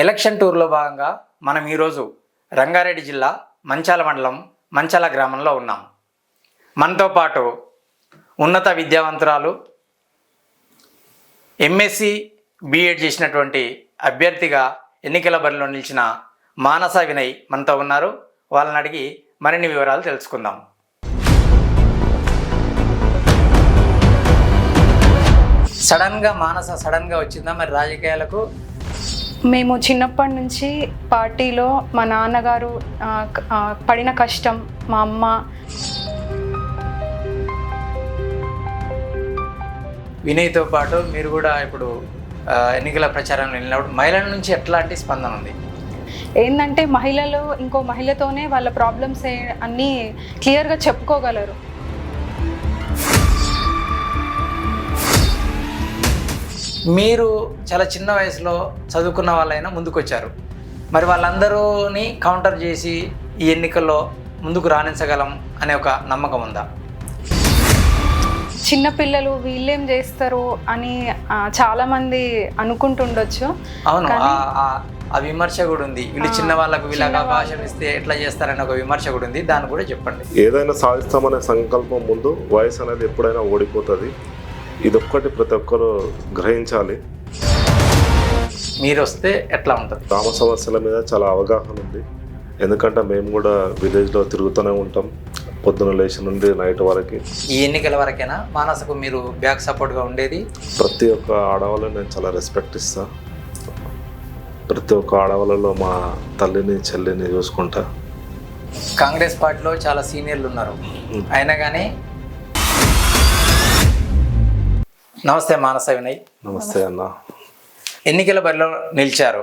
Election టూర్లో భాగంగా మనం ఈరోజు రంగారెడ్డి జిల్లా మంచాల మండలం మంచాల గ్రామంలో ఉన్నాం. మనతో పాటు ఉన్నత విద్యావంతురాలు ఎంఎస్సి బీఎడ్ చేసినటువంటి అభ్యర్థిగా ఎన్నికల బరిలో నిలిచిన మానస వినయ్ మనతో ఉన్నారు. వాళ్ళని అడిగి మరిన్ని వివరాలు తెలుసుకుందాం. సడన్గా మానస సడన్గా వచ్చిందా మరి రాజకీయాలకు? మేము చిన్నప్పటి నుంచి పార్టీలో మా నాన్నగారు పడిన కష్టం మా అమ్మ. వినయ్తో పాటు మీరు కూడా ఇప్పుడు ఎన్నికల ప్రచారంలో వెళ్ళినప్పుడు మహిళల నుంచి ఎట్లాంటి స్పందన ఉంది? ఏంటంటే మహిళలు ఇంకో మహిళతోనే వాళ్ళ ప్రాబ్లమ్స్ అన్నీ క్లియర్గా చెప్పుకోగలరు. మీరు చాలా చిన్న వయసులో చదువుకున్న వాళ్ళైనా ముందుకొచ్చారు. మరి వాళ్ళందరూని కౌంటర్ చేసి ఈ ఎన్నికల్లో ముందుకు రాణించగలం అనే ఒక నమ్మకం ఉందా? చిన్నపిల్లలు వీళ్ళేం చేస్తారు అని చాలామంది అనుకుంటుండొచ్చు. అవును కానీ- ఆ- ఆ- ఆ విమర్శ కూడా ఉంది వీళ్ళు చిన్న వాళ్ళకు వీళ్ళకి అవకాశం ఇస్తే ఎట్లా చేస్తారనే ఒక విమర్శ కూడా ఉంది దాన్ని కూడా చెప్పండి. ఏదైనా సాధిస్తామనే సంకల్పం ముందు వయసు అనేది ఎప్పుడైనా ఓడిపోతుంది. ఇదొక్కటి ప్రతి ఒక్కరు గ్రహించాలి. మీరు వస్తే ఎట్లా ఉంటుంది? గ్రామ సమస్యల మీద చాలా అవగాహన ఉంది. ఎందుకంటే మేము కూడా విలేజ్లో తిరుగుతూనే ఉంటాం. పొద్దున లేచి నుండి నైట్ వరకు. ఈ ఎన్నికల వరకైనా? మానసకు మీరు బ్యాక్ సపోర్ట్గా ఉండేది? ప్రతి ఒక్క ఆడవాళ్ళని నేను చాలా రెస్పెక్ట్ ఇస్తా. ప్రతి ఒక్క ఆడవాళ్ళలో మా తల్లిని చెల్లిని చూసుకుంటా. కాంగ్రెస్ పార్టీలో చాలా సీనియర్లు ఉన్నారు. అయినా కానీ నమస్తే మానస వినయ్. నమస్తే అన్న. ఎన్నికల బరిలో నిలిచారు.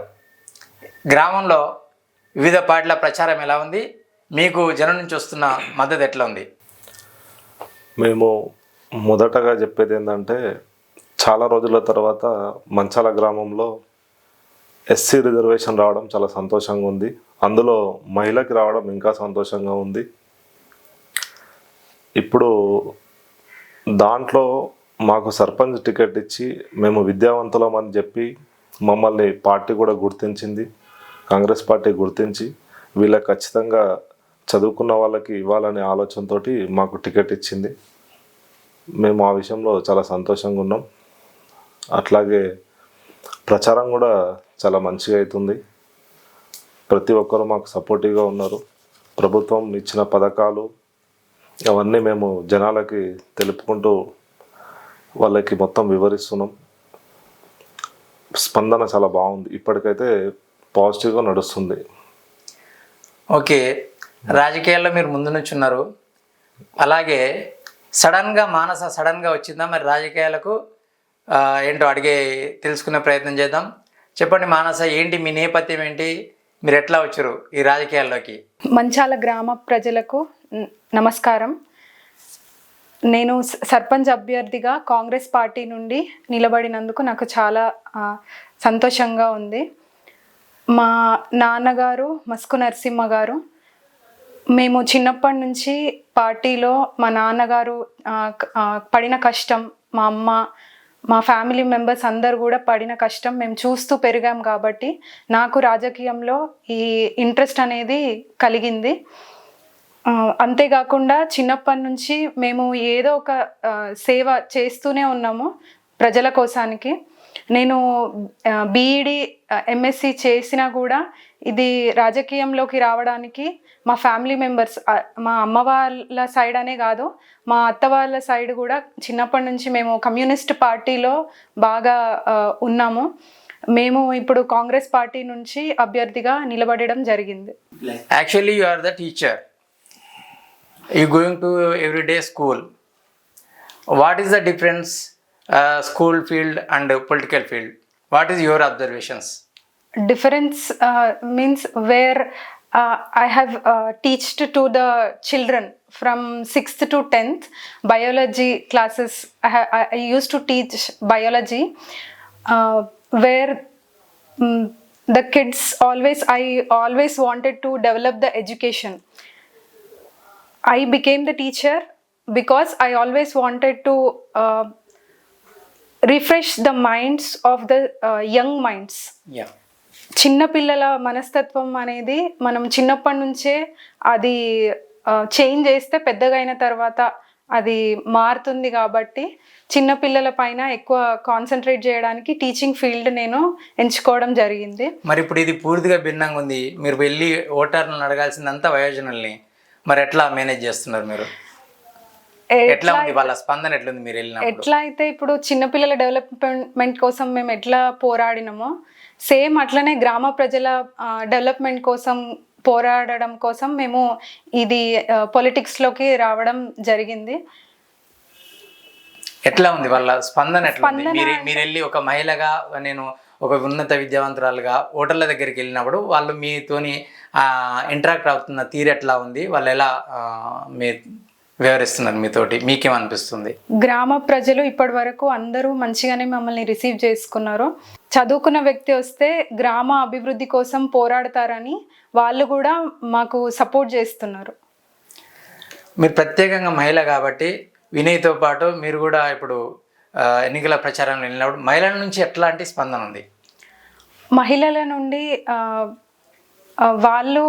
గ్రామంలో వివిధ పార్టీల ప్రచారం ఎలా ఉంది? మీకు జనం నుంచి వస్తున్న మద్దతు ఎట్లా ఉంది? మేము మొదటగా చెప్పేది ఏంటంటే చాలా రోజుల తర్వాత మంచాల గ్రామంలో ఎస్సీ రిజర్వేషన్ రావడం చాలా సంతోషంగా ఉంది. అందులో మహిళకి రావడం ఇంకా సంతోషంగా ఉంది. ఇప్పుడు దాంట్లో మాకు సర్పంచ్ టికెట్ ఇచ్చి మేము విద్యావంతులం అని చెప్పి మమ్మల్ని పార్టీ కూడా గుర్తించింది కాంగ్రెస్ పార్టీ గుర్తించి వీళ్ళకి ఖచ్చితంగా చదువుకున్న వాళ్ళకి ఇవ్వాలనే ఆలోచనతోటి మాకు టికెట్ ఇచ్చింది. మేము ఆ విషయంలో చాలా సంతోషంగా ఉన్నాం. అట్లాగే ప్రచారం కూడా చాలా మంచిగా అవుతుంది. ప్రతి ఒక్కరూ మాకు సపోర్టివ్గా ఉన్నారు. ప్రభుత్వం ఇచ్చిన పథకాలు అవన్నీ మేము జనాలకి తెలుపుకుంటూ వాళ్ళకి మొత్తం వివరిస్తున్నాం. స్పందన చాలా బాగుంది. ఇప్పటికైతే పాజిటివ్గా నడుస్తుంది. ఓకే. రాజకీయాల్లో మీరు ముందు నుంచి ఉన్నారు. అలాగే సడన్గా మానస సడన్గా వచ్చిందా? మరి రాజకీయాలకు ఏంటో అడిగే తెలుసుకునే ప్రయత్నం చేద్దాం. చెప్పండి మానస ఏంటి మీ నేపథ్యం ఏంటి? మీరు ఎట్లా వచ్చారు ఈ రాజకీయాల్లోకి? మంచాల గ్రామ ప్రజలకు నమస్కారం. నేను సర్పంచ్ అభ్యర్థిగా కాంగ్రెస్ పార్టీ నుండి నిలబడినందుకు నాకు చాలా సంతోషంగా ఉంది. మా నాన్నగారు మస్కు నరసింహ గారు మేము చిన్నప్పటి నుంచి పార్టీలో మా నాన్నగారు పడిన కష్టం మా అమ్మ మా ఫ్యామిలీ మెంబర్స్ అందరు కూడా పడిన కష్టం మేము చూస్తూ పెరిగాం కాబట్టి నాకు రాజకీయంలో ఈ ఇంట్రెస్ట్ అనేది కలిగింది. అంతేకాకుండా చిన్నప్పటి నుంచి మేము ఏదో ఒక సేవ చేస్తూనే ఉన్నాము ప్రజల కోసానికి. నేను బీఈడి ఎంఎస్సి చేసినా కూడా ఇది రాజకీయంలోకి రావడానికి మా ఫ్యామిలీ మెంబర్స్ మా అమ్మ వాళ్ళ సైడ్ అనే కాదు మా అత్త వాళ్ళ సైడ్ కూడా చిన్నప్పటి నుంచి మేము కమ్యూనిస్ట్ పార్టీలో బాగా ఉన్నాము. మేము ఇప్పుడు కాంగ్రెస్ పార్టీ నుంచి అభ్యర్థిగా నిలబడడం జరిగింది. Actually you are the teacher you going to everyday school. What is the difference uh, school field and uh, political field? What is your observations? Difference uh, means where uh, i have uh, to the children from 6th to 10th biology classes i, I used to teach biology uh, where um, the kids always i always wanted to develop the education. I became the teacher because I always wanted to uh, refresh the minds of the uh, young minds. Yeah చిన్నపిల్లల మనస్తత్వం అనేది మనం చిన్నప్పటి నుంచే అది change చేస్తే పెద్దగా అయిన తర్వాత అది మారుతుంది కాబట్టి చిన్నపిల్లల పైన ఎక్కువ కాన్సన్ట్రేట్ చేయడానికి టీచింగ్ ఫీల్డ్ నేను ఎంచుకోవడం జరిగింది. మరి ఇప్పుడు ఇది పూర్తిగా భిన్నంగా ఉంది. మీరు వెళ్ళి ఓటర్లను అడగాల్సిందంతా వయోజనుల్ని. మరి ఎట్లా మేనేజ్ చేస్తున్నారు మీరు? ఎట్లా ఉంది వాళ్ళ స్పందన ఎట్లుంది మీరు వెళ్ళినప్పుడు? ఎట్లా అయితే ఇప్పుడు చిన్నపిల్లల డెవలప్మెంట్ కోసం మేము ఎట్లా పోరాడినామో సేమ్ అట్లనే గ్రామ ప్రజల డెవలప్మెంట్ కోసం పోరాడడం కోసం మేము ఇది పొలిటిక్స్లోకి రావడం జరిగింది. ఎట్లా ఉంది వాళ్ళ స్పందన ఎట్లా ఉంది? మీరు మీరు వెళ్ళి ఒక మహిళగా నేను ఒక ఉన్నత విద్యావంతురాలుగా ఓటర్ల దగ్గరికి వెళ్ళినప్పుడు వాళ్ళు మీతోని ఇంటరాక్ట్ అవుతున్న తీరు ఎట్లా ఉంది? వాళ్ళు ఎలా మీ వివరిస్తున్నారు మీతోటి? మీకేమనిపిస్తుంది? గ్రామ ప్రజలు ఇప్పటి వరకు అందరూ మంచిగానే మమ్మల్ని రిసీవ్ చేసుకున్నారు. చదువుకున్న వ్యక్తి వస్తే గ్రామ అభివృద్ధి కోసం పోరాడతారని వాళ్ళు కూడా మాకు సపోర్ట్ చేస్తున్నారు. మీరు ప్రత్యేకంగా మహిళ కాబట్టి వినయ్తో పాటు మీరు కూడా ఇప్పుడు ఎన్నికల ప్రచారంలో వెళ్ళినప్పుడు మహిళల నుంచి ఎట్లాంటి స్పందన ఉంది? మహిళల నుండి వాళ్ళు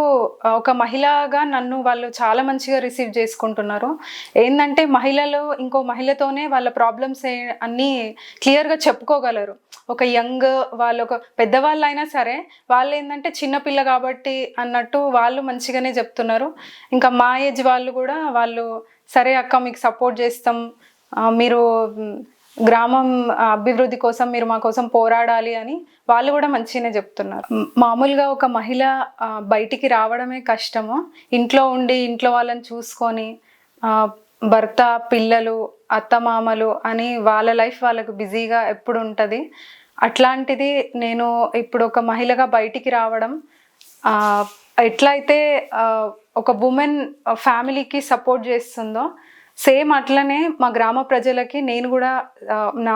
ఒక మహిళగా నన్ను వాళ్ళు చాలా మంచిగా రిసీవ్ చేసుకుంటున్నారు. ఏంటంటే మహిళలు ఇంకో మహిళతోనే వాళ్ళ ప్రాబ్లమ్స్ అన్నీ క్లియర్గా చెప్పుకోగలరు. ఒక యంగ్ వాళ్ళు ఒక పెద్దవాళ్ళు అయినా సరే వాళ్ళు ఏంటంటే చిన్నపిల్ల కాబట్టి అన్నట్టు వాళ్ళు మంచిగానే చెప్తున్నారు. ఇంకా మా ఏజ్ వాళ్ళు కూడా వాళ్ళు సరే అక్క మీకు సపోర్ట్ చేస్తాం. మీరు గ్రామం అభివృద్ధి కోసం మీరు మా కోసం పోరాడాలి అని వాళ్ళు కూడా మంచిగానే చెప్తున్నారు. మామూలుగా ఒక మహిళ బయటికి రావడమే కష్టము. ఇంట్లో ఉండి ఇంట్లో వాళ్ళని చూసుకొని భర్త పిల్లలు అత్తమామలు అని వాళ్ళ లైఫ్ వాళ్ళకు బిజీగా ఎప్పుడు ఉంటుంది. అట్లాంటిది నేను ఇప్పుడు ఒక మహిళగా బయటికి రావడం ఎట్లయితే ఒక ఉమెన్ ఫ్యామిలీకి సపోర్ట్ చేస్తుందో సేమ్ అట్లనే మా గ్రామ ప్రజలకి నేను కూడా నా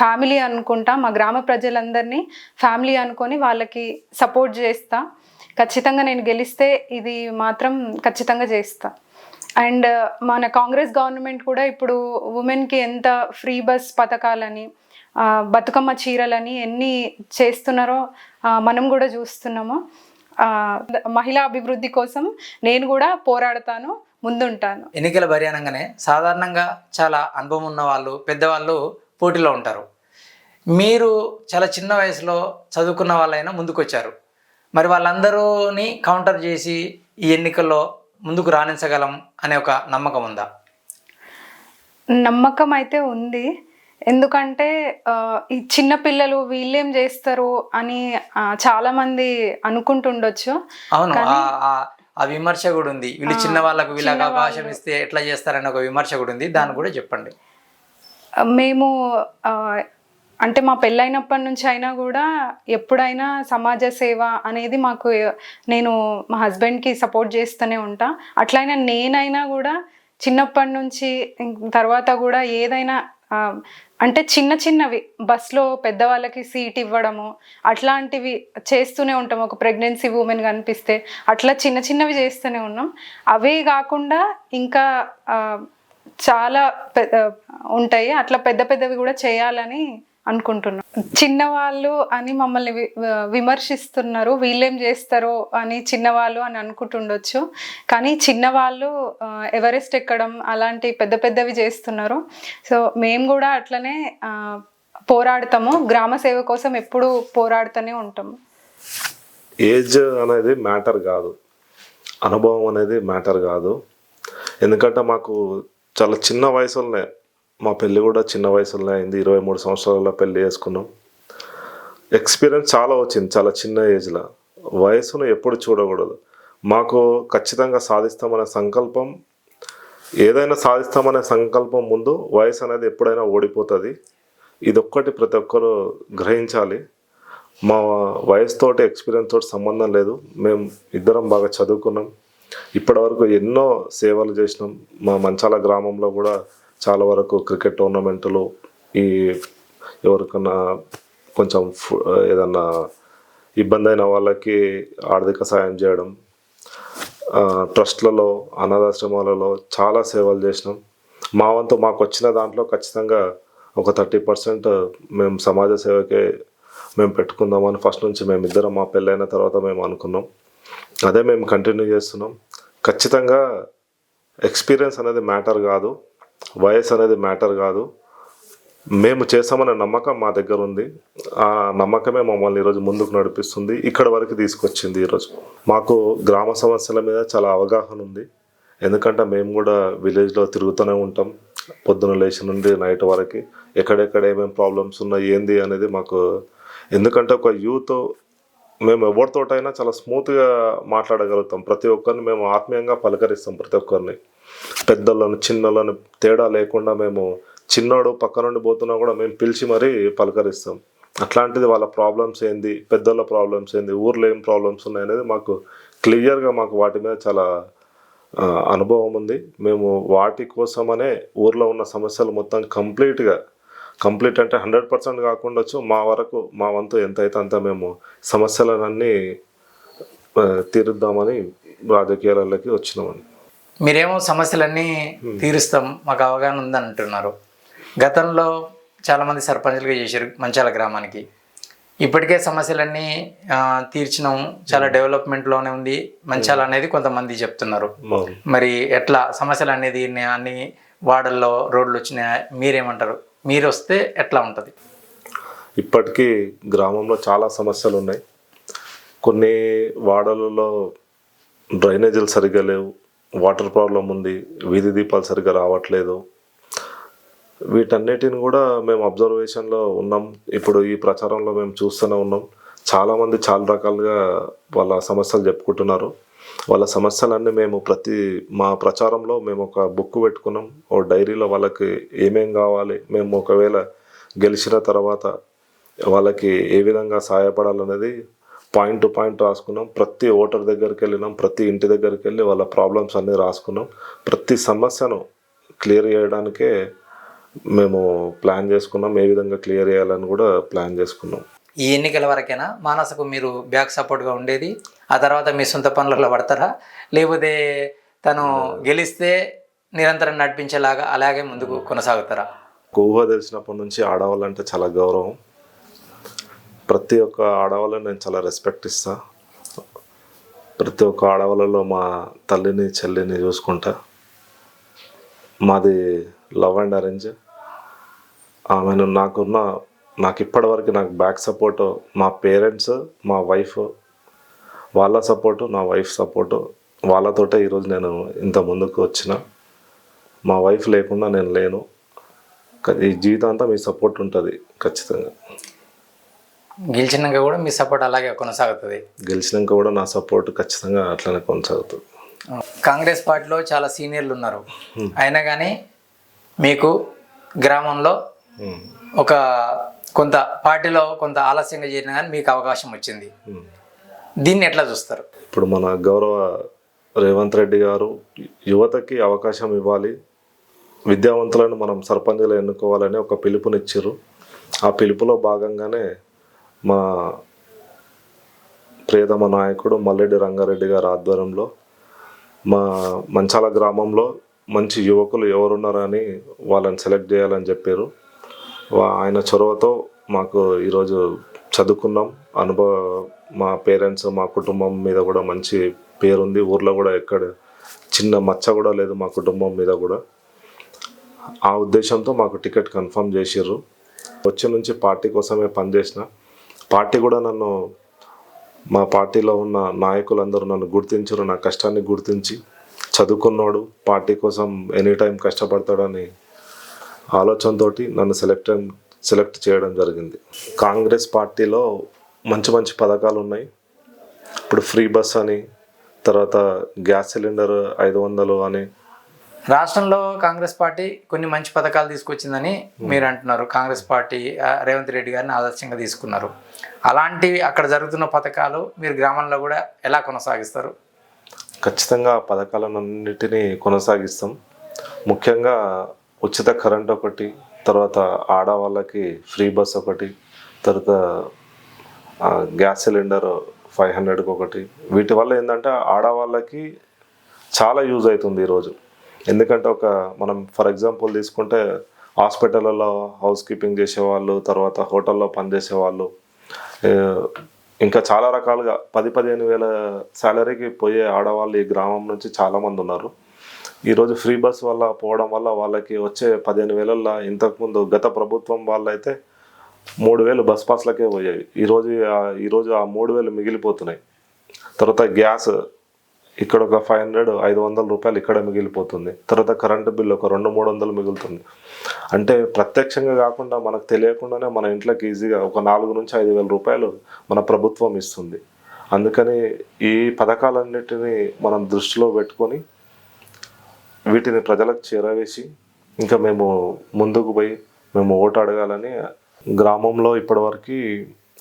ఫ్యామిలీ అనుకుంటా మా గ్రామ ప్రజలందరినీ ఫ్యామిలీ అనుకొని వాళ్ళకి సపోర్ట్ చేస్తా. ఖచ్చితంగా నేను గెలిస్తే ఇది మాత్రం ఖచ్చితంగా చేస్తా. అండ్ మన కాంగ్రెస్ గవర్నమెంట్ కూడా ఇప్పుడు ఉమెన్కి ఎంత ఫ్రీ బస్ పథకాలని బతుకమ్మ చీరలని ఎన్ని చేస్తున్నారో మనం కూడా చూస్తున్నాము. మహిళా అభివృద్ధి కోసం నేను కూడా పోరాడతాను. ముందుంటాను. ఎన్నికల బరి అనగానే సాధారణంగా చాలా అనుభవం ఉన్న వాళ్ళు పెద్దవాళ్ళు పోటీలో ఉంటారు. మీరు చాలా చిన్న వయసులో చదువుకున్న వాళ్ళైనా ముందుకొచ్చారు. మరి వాళ్ళందరూని కౌంటర్ చేసి ఈ ఎన్నికల్లో ముందుకు రాణించగలం అనే ఒక నమ్మకం ఉందా? నమ్మకం అయితే ఉంది. ఎందుకంటే ఈ చిన్న పిల్లలు వీళ్ళేం చేస్తారు అని ఆ, చాలా మంది అనుకుంటుండొచ్చు. అవును ఆ- విమర్శ కూడా ఉంది వీళ్ళు చిన్న వాళ్ళకు వీళ్ళకి అవకాశం ఇస్తే ఎట్లా చేస్తారని ఒక విమర్శ కూడా ఉంది దాన్ని కూడా చెప్పండి. మేము అంటే మా పెళ్ళైనప్పటి నుంచి అయినా కూడా ఎప్పుడైనా సమాజ సేవ అనేది మాకు నేను మా హస్బెండ్కి సపోర్ట్ చేస్తూనే ఉంటా. అట్లయినా నేనైనా కూడా చిన్నప్పటి నుంచి తర్వాత కూడా ఏదైనా అంటే చిన్న చిన్నవి బస్లో పెద్దవాళ్ళకి సీట్ ఇవ్వడము అట్లాంటివి చేస్తూనే ఉంటాం. ఒక ప్రెగ్నెన్సీ ఉమెన్ కనిపిస్తే అట్లా చిన్న చిన్నవి చేస్తూనే ఉన్నాం. అవే కాకుండా ఇంకా చాలా పె- ఉంటాయి. అట్లా పెద్ద పెద్దవి కూడా చేయాలని అనుకుంటున్నాం. చిన్నవాళ్ళు అని మమ్మల్ని వి- విమర్శిస్తున్నారు వీళ్ళేం చేస్తారో అని చిన్నవాళ్ళు అని అనుకుంటుండొచ్చు. కానీ చిన్నవాళ్ళు ఎవరెస్ట్ ఎక్కడం అలాంటి పెద్ద పెద్దవి చేస్తున్నారు. సో మేము కూడా అట్లనే పోరాడతాము. గ్రామ సేవ కోసం ఎప్పుడు పోరాడుతూనే ఉంటాము ఏజ్ అనేది మ్యాటర్ కాదు. అనుభవం అనేది మ్యాటర్ కాదు. ఎందుకంటే మాకు చాలా చిన్న వయసులోనే మా పెళ్ళి కూడా చిన్న వయసులోనే అయింది. ఇరవై మూడు సంవత్సరాలలో పెళ్ళి చేసుకున్నాం. ఎక్స్పీరియన్స్ చాలా వచ్చింది చాలా చిన్న ఏజ్లో. వయసును ఎప్పుడు చూడకూడదు. మాకు ఖచ్చితంగా సాధిస్తామనే సంకల్పం ఏదైనా సాధిస్తామనే సంకల్పం ముందు వయసు అనేది ఎప్పుడైనా ఓడిపోతుంది. ఇదొక్కటి ప్రతి ఒక్కరు గ్రహించాలి. మా వయసుతోటి ఎక్స్పీరియన్స్ తోటి సంబంధం లేదు. మేము ఇద్దరం బాగా చదువుకున్నాం. ఇప్పటివరకు ఎన్నో సేవలు చేసినాం. మా మంచాల గ్రామంలో కూడా చాలా వరకు క్రికెట్ టోర్నమెంట్లు ఈ ఎవరికన్నా కొంచెం ఫు- ఏదన్నా ఇబ్బంది అయిన వాళ్ళకి ఆర్థిక సాయం చేయడం ట్రస్ట్లలో అనాథాశ్రమాలలో చాలా సేవలు చేసినాం. మా వంతు మాకు వచ్చిన దాంట్లో ఖచ్చితంగా ఒక థర్టీ పర్సెంట్ మేము సమాజ సేవకే మేము పెట్టుకుందామని ఫస్ట్ నుంచి మేము ఇద్దరం మా పెళ్ళైన తర్వాత మేము అనుకున్నాం. అదే మేము కంటిన్యూ చేస్తున్నాం. ఖచ్చితంగా ఎక్స్పీరియన్స్ అనేది మ్యాటర్ కాదు. వయసు అనేది మ్యాటర్ కాదు. మేము చేసామనే నమ్మకం మా దగ్గర ఉంది. ఆ నమ్మకమే మమ్మల్ని ఈరోజు ముందుకు నడిపిస్తుంది. ఇక్కడ వరకు తీసుకొచ్చింది ఈరోజు. మాకు గ్రామ సమస్యల మీద చాలా అవగాహన ఉంది. ఎందుకంటే మేము కూడా విలేజ్లో తిరుగుతూనే ఉంటాం. పొద్దున లేచి నుండి నైట్ వరకు ఎక్కడెక్కడ ఏమేమి ప్రాబ్లమ్స్ ఉన్నాయి ఏంది అనేది మాకు ఎందుకంటే ఒక యూత్ మేము ఎవరితోటైనా చాలా స్మూత్గా మాట్లాడగలుగుతాం. ప్రతి ఒక్కరిని మేము ఆత్మీయంగా పలకరిస్తాం ప్రతి ఒక్కరిని. పెద్దలను చిన్నలను తేడా లేకుండా మేము చిన్నోడు పక్క నుండి పోతున్నా కూడా మేము పిలిచి మరీ పలకరిస్తాం. అట్లాంటిది వాళ్ళ ప్రాబ్లమ్స్ ఏంది పెద్దల ప్రాబ్లమ్స్ ఏంది ఊర్లో ఏం ప్రాబ్లమ్స్ ఉన్నాయి అనేది మాకు క్లియర్గా మాకు వాటి మీద చాలా అనుభవం ఉంది. మేము వాటి కోసమనే ఊర్లో ఉన్న సమస్యలు మొత్తం కంప్లీట్గా కంప్లీట్ అంటే హండ్రెడ్ పర్సెంట్ కాకుండా మా వరకు మా వంతు ఎంతైతే అంత మేము సమస్యలన్నీ తీరుద్దామని రాజకీయాలలోకి వచ్చినామని మీరేమో సమస్యలన్నీ తీరుస్తాం మాకు అవగాహన ఉందని అంటున్నారు గతంలో చాలామంది సర్పంచులుగా చేశారు మంచాల గ్రామానికి. ఇప్పటికే సమస్యలన్నీ తీర్చినాం. చాలా డెవలప్మెంట్లోనే ఉంది. మంచాల అనేది కొంతమంది చెప్తున్నారు. మరి ఎట్లా సమస్యలు అనేది అన్ని వాడల్లో రోడ్లు వచ్చినాయా మీరేమంటారు? మీరు వస్తే ఎట్లా ఉంటుంది? ఇప్పటికీ గ్రామంలో చాలా సమస్యలు ఉన్నాయి కొన్ని వాడలలో డ్రైనేజీలు సరిగ్గా లేవు. వాటర్ ప్రాబ్లం ఉంది వీధి దీపాలు సరిగ్గా రావట్లేదు. వీటన్నిటిని కూడా మేము అబ్జర్వేషన్లో ఉన్నాం. ఇప్పుడు ఈ ప్రచారంలో మేము చూస్తూనే ఉన్నాం. చాలామంది చాలా రకాలుగా వాళ్ళ సమస్యలు చెప్పుకుంటున్నారు. వాళ్ళ సమస్యలన్నీ మేము ప్రతి మా ప్రచారంలో మేము ఒక బుక్ పెట్టుకున్నాం. ఓ డైరీలో వాళ్ళకి ఏమేం కావాలి మేము ఒకవేళ గెలిచిన తర్వాత వాళ్ళకి ఏ విధంగా సహాయపడాలనేది పాయింట్ టు పాయింట్ రాసుకున్నాం. ప్రతి ఓటర్ దగ్గరికి వెళ్ళినాం. ప్రతి ఇంటి దగ్గరికి వెళ్ళి వాళ్ళ ప్రాబ్లమ్స్ అన్నీ రాసుకున్నాం. ప్రతి సమస్యను క్లియర్ చేయడానికే మేము ప్లాన్ చేసుకున్నాం. ఏ విధంగా క్లియర్ చేయాలని కూడా ప్లాన్ చేసుకున్నాం. ఈ ఎన్నికల వరకేనా? మానసకు మీరు బ్యాక్ సపోర్ట్గా ఉండేది. ఆ తర్వాత మీ సొంత పనులలో పడతారా? లేకపోతే తను గెలిస్తే నిరంతరం నడిపించేలాగా అలాగే ముందుకు కొనసాగుతారా? ఊహ తెలిసినప్పటి నుంచి ఆడవాళ్ళంటే చాలా గౌరవం. ప్రతి ఒక్క ఆడవాళ్ళని నేను చాలా రెస్పెక్ట్ ఇస్తా. ప్రతి ఒక్క ఆడవాళ్ళలో మా తల్లిని చెల్లిని చూసుకుంటా. మాది లవ్ అండ్ అరేంజ్ ఆమెను నాకున్న నాకు ఇప్పటివరకు నాకు బ్యాక్ సపోర్టు మా పేరెంట్స్ మా వైఫ్ వాళ్ళ సపోర్టు నా వైఫ్ సపోర్టు వాళ్ళతోటే ఈరోజు నేను ఇంత ముందుకు వచ్చిన. మా వైఫ్ లేకుండా నేను లేను. ఈ జీవితాంతా మీ సపోర్ట్ ఉంటుంది ఖచ్చితంగా. గెలిచినాక కూడా మీ సపోర్ట్ అలాగే కొనసాగుతుంది. గెలిచినాక కూడా నా సపోర్ట్ ఖచ్చితంగా అట్లనే కొనసాగుతుంది. కాంగ్రెస్ పార్టీలో చాలా సీనియర్లు ఉన్నారు. అయినా కానీ మీకు గ్రామంలో. ఒక కొంత పార్టీలో కొంత ఆలస్యంగా చేరినా కానీ మీకు అవకాశం వచ్చింది. దీన్ని ఎట్లా చూస్తారు? ఇప్పుడు మన గౌరవ రేవంత్ రెడ్డి గారు యువతకి అవకాశం ఇవ్వాలి. విద్యావంతులను మనం సర్పంచ్గా ఎన్నుకోవాలని ఒక పిలుపునిచ్చారు. ఆ పిలుపులో భాగంగానే మా ప్రియతమ నాయకుడు మల్లెడ్డి రంగారెడ్డి గారి ఆధ్వర్యంలో మా మంచాల గ్రామంలో మంచి యువకులు ఎవరున్నారని వాళ్ళని సెలెక్ట్ చేయాలని చెప్పారు. వా- ఆయన చొరవతో మాకు ఈరోజు చదువుకున్నాం. అనుభవ మా పేరెంట్స్ మా కుటుంబం మీద కూడా మంచి పేరుంది. ఊర్లో కూడా ఎక్కడ చిన్న మచ్చ కూడా లేదు మా కుటుంబం మీద కూడా. ఆ ఉద్దేశంతో మాకు టికెట్ కన్ఫర్మ్ చేసిర్రు. వచ్చే నుంచి పార్టీ కోసమే పనిచేసిన పార్టీ కూడా నన్ను మా పార్టీలో ఉన్న నాయకులందరూ నన్ను గుర్తించరు నా కష్టాన్ని గుర్తించి చదువుకున్నాడు పార్టీ కోసం ఎనీ టైం కష్టపడతాడని ఆలోచనతో నన్ను సెలెక్ట్ సెలెక్ట్ చేయడం జరిగింది. కాంగ్రెస్ పార్టీలో మంచి మంచి పథకాలు ఉన్నాయి. ఇప్పుడు ఫ్రీ బస్ అని తర్వాత గ్యాస్ సిలిండర్ ఐదు వందలు అని రాష్ట్రంలో కాంగ్రెస్ పార్టీ కొన్ని మంచి పథకాలు తీసుకొచ్చిందని మీరు అంటున్నారు. కాంగ్రెస్ పార్టీ రేవంత్ రెడ్డి గారిని ఆదర్శంగా తీసుకున్నారు. అలాంటివి అక్కడ జరుగుతున్న పథకాలు మీరు గ్రామంలో కూడా ఎలా కొనసాగిస్తారు? ఖచ్చితంగా పథకాలన్నిటినీ కొనసాగిస్తాం. ముఖ్యంగా ఉచిత కరెంట్ ఒకటి తర్వాత ఆడవాళ్ళకి ఫ్రీ బస్ ఒకటి తర్వాత గ్యాస్ సిలిండర్ ఫైవ్ హండ్రెడ్కి ఒకటి. వీటి వల్ల ఏంటంటే ఆడవాళ్ళకి చాలా యూజ్ అవుతుంది ఈరోజు. ఎందుకంటే ఒక మనం ఫర్ ఎగ్జాంపుల్ తీసుకుంటే హాస్పిటల్లో హౌస్ కీపింగ్ చేసేవాళ్ళు తర్వాత హోటల్లో పనిచేసే వాళ్ళు ఇంకా చాలా రకాలుగా పది పదిహేను వేల శాలరీకి పోయే ఆడవాళ్ళు ఈ గ్రామం నుంచి చాలామంది ఉన్నారు. ఈరోజు ఫ్రీ బస్ వల్ల పోవడం వల్ల వాళ్ళకి వచ్చే పదిహేను వేలల్లో ఇంతకుముందు గత ప్రభుత్వం వాళ్ళైతే మూడు వేలు బస్ పాస్లకే పోయాయి. ఈరోజు ఈరోజు ఆ మూడు వేలు మిగిలిపోతున్నాయి. తర్వాత గ్యాస్ ఇక్కడ ఒక ఫైవ్ హండ్రెడ్ ఐదు వందల రూపాయలు ఇక్కడ మిగిలిపోతుంది. తర్వాత కరెంటు బిల్లు ఒక రెండు మూడు వందలు మిగులుతుంది. అంటే ప్రత్యక్షంగా కాకుండా మనకు తెలియకుండానే మన ఇంట్లోకి ఈజీగా ఒక నాలుగు నుంచి ఐదు వేల రూపాయలు మన ప్రభుత్వం ఇస్తుంది. అందుకని ఈ పథకాలన్నిటినీ మనం దృష్టిలో పెట్టుకొని వీటిని ప్రజలకు చేరవేసి ఇంకా మేము ముందుకు పోయి మేము ఓటు అడగాలని గ్రామంలో ఇప్పటివరకు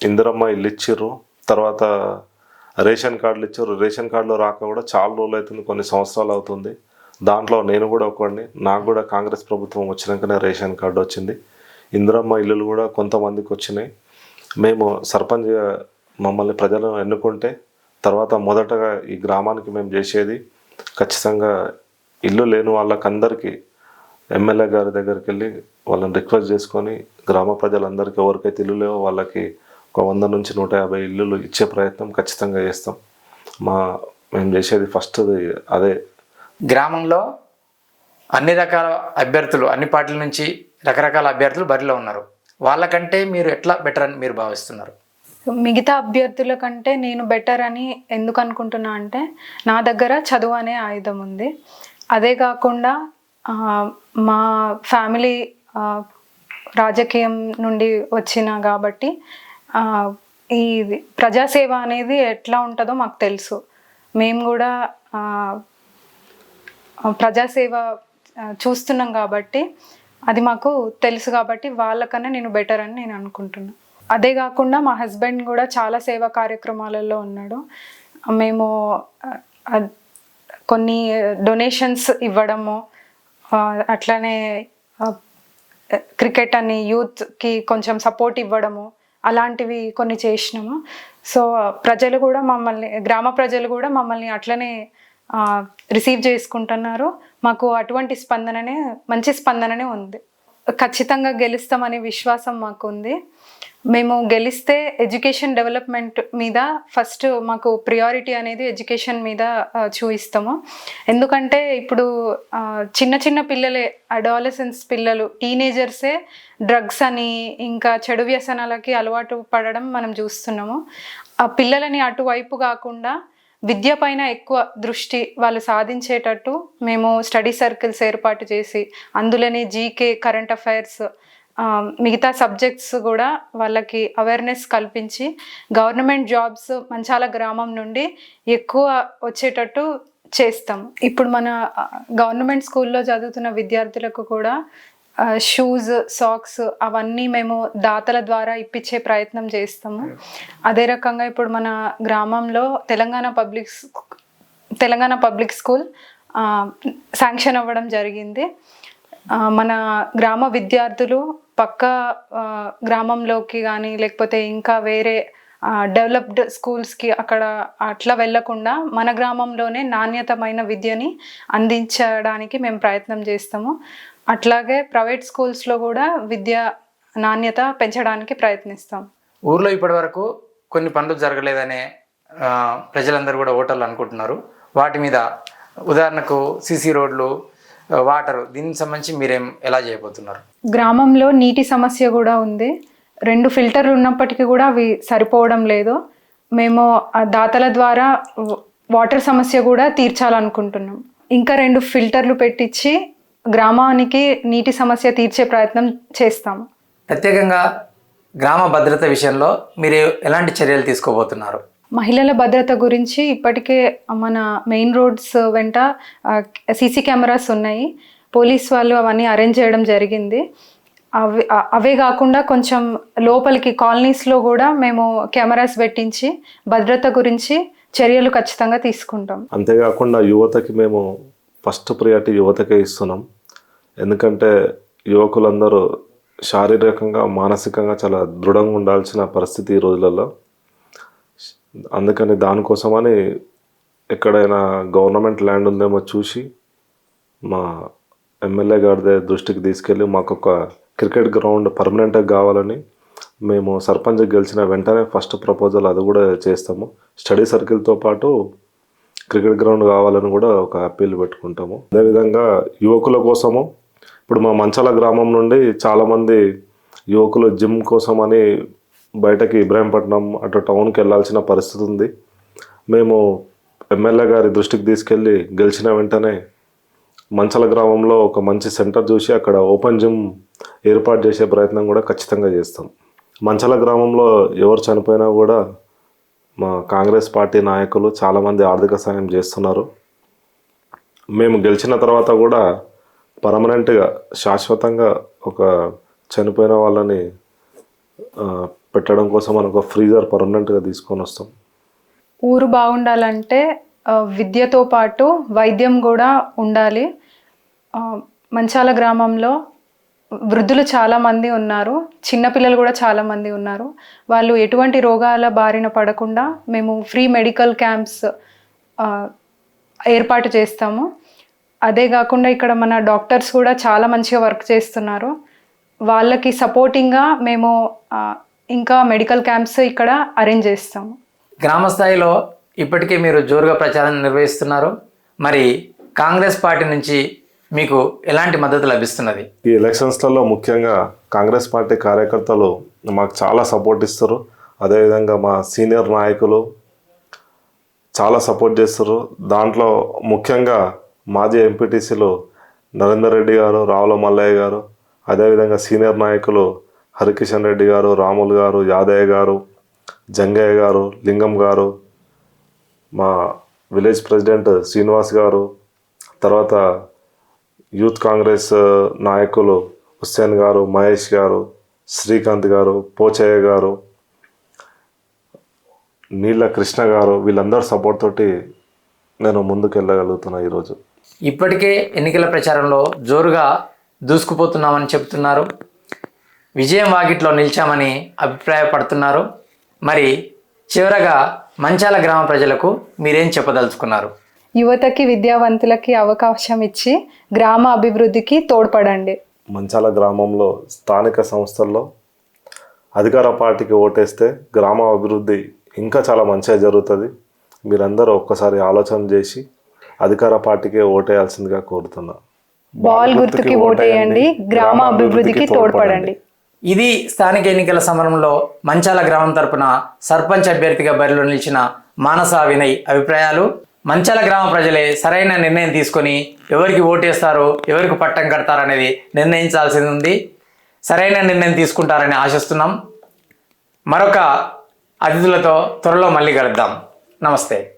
ఇందిరమ్మ ఇల్లు ఇచ్చిర్రు. తర్వాత రేషన్ కార్డులు ఇచ్చారు. రేషన్ కార్డులో రాక కూడా చాలా రోజులు అవుతుంది కొన్ని సంవత్సరాలు అవుతుంది. దాంట్లో నేను కూడా ఒకడిని నాకు కూడా కాంగ్రెస్ ప్రభుత్వం వచ్చినాకనే రేషన్ కార్డు వచ్చింది. ఇందిరమ్మ ఇల్లులు కూడా కొంతమందికి వచ్చినాయి. మేము సర్పంచ్ మమ్మల్ని ప్రజలను ఎన్నుకుంటే తర్వాత మొదటగా ఈ గ్రామానికి మేము చేసేది ఖచ్చితంగా ఇల్లు లేని వాళ్ళకందరికీ ఎమ్మెల్యే గారి దగ్గరికి వెళ్ళి వాళ్ళని రిక్వెస్ట్ చేసుకొని గ్రామ ప్రజలందరికీ ఎవరికైతే ఇల్లు లేవో వాళ్ళకి ఒక వంద నుంచి నూట యాభై ఇల్లులు ఇచ్చే ప్రయత్నం ఖచ్చితంగా చేస్తాం. మా మేము చేసేది ఫస్ట్ అదే. గ్రామంలో అన్ని రకాల అభ్యర్థులు అన్ని పార్టీల నుంచి రకరకాల అభ్యర్థులు బరిలో ఉన్నారు. వాళ్ళకంటే మీరు ఎట్లా బెటర్ అని మీరు భావిస్తున్నారు? మిగతా అభ్యర్థుల కంటే నేను బెటర్ అని ఎందుకు అనుకుంటున్నా అంటే నా దగ్గర చదువు అనే ఆయుధం ఉంది. అదే కాకుండా మా ఫ్యామిలీ రాజకీయం నుండి వచ్చిన కాబట్టి ఈ ప్రజాసేవ అనేది ఎట్లా ఉంటుందో మాకు తెలుసు. మేము కూడా ప్రజాసేవ చూస్తున్నాం కాబట్టి అది మాకు తెలుసు కాబట్టి వాళ్ళకన్నా నేను బెటర్ అని నేను అనుకుంటున్నాను అదే కాకుండా మా హస్బెండ్ కూడా చాలా సేవా కార్యక్రమాలలో ఉన్నాడు. మేము కొన్ని డొనేషన్స్ ఇవ్వడము అట్లనే క్రికెట్ అని యూత్కి కొంచెం సపోర్ట్ ఇవ్వడము అలాంటివి కొన్ని చేసినాము. సో ప్రజలు కూడా మమ్మల్ని గ్రామ ప్రజలు కూడా మమ్మల్ని అట్లనే రిసీవ్ చేసుకుంటున్నారు. మాకు అటువంటి స్పందననే మంచి స్పందననే ఉంది. ఖచ్చితంగా గెలుస్తామనే విశ్వాసం మాకు ఉంది మేము గెలిస్తే ఎడ్యుకేషన్ డెవలప్మెంట్ మీద ఫస్ట్ మాకు ప్రియారిటీ అనేది ఎడ్యుకేషన్ మీద చూపిస్తాము. ఎందుకంటే ఇప్పుడు చిన్న చిన్న పిల్లలే అడాలసెన్స్ పిల్లలు టీనేజర్సే డ్రగ్స్ అని ఇంకా చెడు వ్యసనాలకి అలవాటు పడడం మనం చూస్తున్నాము. ఆ పిల్లలని అటువైపు కాకుండా విద్య పైన ఎక్కువ దృష్టి వాళ్ళు సాధించేటట్టు మేము స్టడీ సర్కిల్స్ ఏర్పాటు చేసి అందులోనే జీకే కరెంట్ అఫైర్స్ మిగతా సబ్జెక్ట్స్ కూడా వాళ్ళకి అవేర్నెస్ కల్పించి గవర్నమెంట్ జాబ్స్ మంచాల గ్రామం నుండి ఎక్కువ వచ్చేటట్టు చేస్తాం. ఇప్పుడు మన గవర్నమెంట్ స్కూల్లో చదువుతున్న విద్యార్థులకు కూడా షూస్ సాక్స్ అవన్నీ మేము దాతల ద్వారా ఇప్పించే ప్రయత్నం చేస్తాము. అదే రకంగా ఇప్పుడు మన గ్రామంలో Telangana public Telangana public school sanction అవ్వడం జరిగింది. మన గ్రామ విద్యార్థులు పక్క గ్రామంలోకి కానీ లేకపోతే ఇంకా వేరే డెవలప్డ్ స్కూల్స్కి అక్కడ అట్లా వెళ్ళకుండా మన గ్రామంలోనే నాణ్యతమైన విద్యని అందించడానికి మేము ప్రయత్నం చేస్తాము. అట్లాగే ప్రైవేట్ స్కూల్స్లో కూడా విద్య నాణ్యత పెంచడానికి ప్రయత్నిస్తాం. ఊర్లో ఇప్పటివరకు కొన్ని పనులు జరగలేదనే ప్రజలందరూ కూడా ఓటర్లు అనుకుంటున్నారు. వాటి మీద ఉదాహరణకు సీసీ రోడ్లు వాటర్ దీనికి సంబంధించి మీరేం ఎలా చేయబోతున్నారు? గ్రామంలో నీటి సమస్య కూడా ఉంది. రెండు ఫిల్టర్లు ఉన్నప్పటికీ కూడా అవి సరిపోవడం లేదు. మేము దాతల ద్వారా వాటర్ సమస్య కూడా తీర్చాలనుకుంటున్నాం. ఇంకా రెండు ఫిల్టర్లు పెట్టించి గ్రామానికి నీటి సమస్య తీర్చే ప్రయత్నం చేస్తాము ప్రత్యేకంగా గ్రామ భద్రత విషయంలో మీరు ఎలాంటి చర్యలు తీసుకోబోతున్నారు? మహిళల భద్రత గురించి ఇప్పటికే మన మెయిన్ రోడ్స్ వెంట సీసీ కెమెరాస్ ఉన్నాయి. పోలీస్ వాళ్ళు అవన్నీ అరేంజ్ చేయడం జరిగింది. అవి అవే కాకుండా కొంచెం లోపలికి కాలనీస్లో కూడా మేము కెమెరాస్ పెట్టించి భద్రత గురించి చర్యలు ఖచ్చితంగా తీసుకుంటాం. అంతేకాకుండా యువతకి మేము ఫస్ట్ ప్రియారిటీ యువతకే ఇస్తున్నాం. ఎందుకంటే యువకులందరూ శారీరకంగా మానసికంగా చాలా దృఢంగా ఉండాల్సిన పరిస్థితి ఈ రోజులలో. అందుకని దానికోసమని ఎక్కడైనా గవర్నమెంట్ ల్యాండ్ ఉందేమో చూసి మా ఎమ్మెల్యే గారి దృష్టికి తీసుకెళ్ళి మాకు ఒక క్రికెట్ గ్రౌండ్ పర్మనెంట్గా కావాలని మేము సర్పంచ్ గెలిచిన వెంటనే ఫస్ట్ ప్రపోజల్ అది కూడా చేస్తాము. స్టడీ సర్కిల్తో పాటు క్రికెట్ గ్రౌండ్ కావాలని కూడా ఒక అప్పీల్ పెట్టుకుంటాము. అదేవిధంగా యువకుల కోసము ఇప్పుడు మా మంచాల గ్రామం నుండి చాలామంది యువకులు జిమ్ కోసమని బయటకి ఇబ్రాహీంపట్నం అటు టౌన్కి వెళ్ళాల్సిన పరిస్థితి ఉంది. మేము ఎమ్మెల్యే గారి దృష్టికి తీసుకెళ్ళి గెలిచిన వెంటనే మంచల గ్రామంలో ఒక మంచి సెంటర్ చూసి అక్కడ ఓపెన్ జిమ్ ఏర్పాటు చేసే ప్రయత్నం కూడా ఖచ్చితంగా చేస్తాం. మంచల గ్రామంలో ఎవరు చనిపోయినా కూడా మా కాంగ్రెస్ పార్టీ నాయకులు చాలామంది ఆర్థిక సాయం చేస్తున్నారు. మేము గెలిచిన తర్వాత కూడా పర్మనెంట్గా శాశ్వతంగా ఒక చనిపోయిన వాళ్ళని పెట్టడం కోసం మనం ఒక ఫ్రీజర్ పర్మనెంట్గా తీసుకొని వస్తాం. ఊరు బాగుండాలంటే విద్యతో పాటు వైద్యం కూడా ఉండాలి. మంచాల గ్రామంలో వృద్ధులు చాలామంది ఉన్నారు. చిన్నపిల్లలు కూడా చాలామంది ఉన్నారు. వాళ్ళు ఎటువంటి రోగాల బారిన పడకుండా మేము ఫ్రీ మెడికల్ క్యాంప్స్ ఏర్పాటు చేస్తాము. అదే కాకుండా ఇక్కడ మన డాక్టర్స్ కూడా చాలా మంచిగా వర్క్ చేస్తున్నారు. వాళ్ళకి సపోర్టింగ్గా మేము ఇంకా మెడికల్ క్యాంప్స్ ఇక్కడ అరేంజ్ చేస్తాము గ్రామ స్థాయిలో ఇప్పటికే మీరు జోరుగా ప్రచారం నిర్వహిస్తున్నారు. మరి కాంగ్రెస్ పార్టీ నుంచి మీకు ఎలాంటి మద్దతు లభిస్తున్నది? ఈ ఎలక్షన్స్లలో ముఖ్యంగా కాంగ్రెస్ పార్టీ కార్యకర్తలు మాకు చాలా సపోర్ట్ ఇస్తారు. అదేవిధంగా మా సీనియర్ నాయకులు చాలా సపోర్ట్ చేస్తారు. దాంట్లో ముఖ్యంగా మాజీ ఎంపీటీసీలు నరేందర్ రెడ్డి గారు రావుల మల్లయ్య గారు అదేవిధంగా సీనియర్ నాయకులు హరికిషన్ రెడ్డి గారు రాములు గారు యాదయ్య గారు జంగయ్య గారు లింగం గారు మా విలేజ్ ప్రెసిడెంట్ శ్రీనివాస్ గారు తర్వాత యూత్ కాంగ్రెస్ నాయకులు హుస్సేన్ గారు మహేష్ గారు శ్రీకాంత్ గారు పోచయ్య గారు నీళ్ళ కృష్ణ గారు వీళ్ళందరి సపోర్ట్ తోటి నేను ముందుకు వెళ్ళగలుగుతున్నా ఈరోజు. ఇప్పటికే ఎన్నికల ప్రచారంలో జోరుగా దూసుకుపోతున్నామని చెప్తున్నారు. విజయం వాకిట్లో నిలిచామని అభిప్రాయపడుతున్నారు. మరి చివరగా మంచాల గ్రామ ప్రజలకు మీరేం చెప్పదలుచుకున్నారు? యువతకి విద్యావంతులకి అవకాశం ఇచ్చి గ్రామ అభివృద్ధికి తోడ్పడండి. మంచాల గ్రామంలో స్థానిక సంస్థల్లో అధికార పార్టీకి ఓటేస్తే గ్రామ అభివృద్ధి ఇంకా చాలా మంచిగా జరుగుతుంది. మీరందరూ ఒక్కసారి ఆలోచన చేసి అధికార పార్టీకే ఓటేయాల్సిందిగా కోరుతున్నా. బాల్ గుర్తుకి ఓటేయండి గ్రామ అభివృద్ధికి తోడ్పడండి. ఇది స్థానిక ఎన్నికల సమరంలో మంచాల గ్రామం తరపున సర్పంచ్ అభ్యర్థిగా బరిలో నిలిచిన మానస వినయ్ అభిప్రాయాలు. మంచాల గ్రామ ప్రజలే సరైన నిర్ణయం తీసుకొని ఎవరికి ఓటేస్తారో ఎవరికి పట్టం కడతారనేది నిర్ణయించాల్సింది ఉంది. సరైన నిర్ణయం తీసుకుంటారని ఆశిస్తున్నాం. మరొక అతిథులతో త్వరలో మళ్ళీ కలుద్దాం. నమస్తే.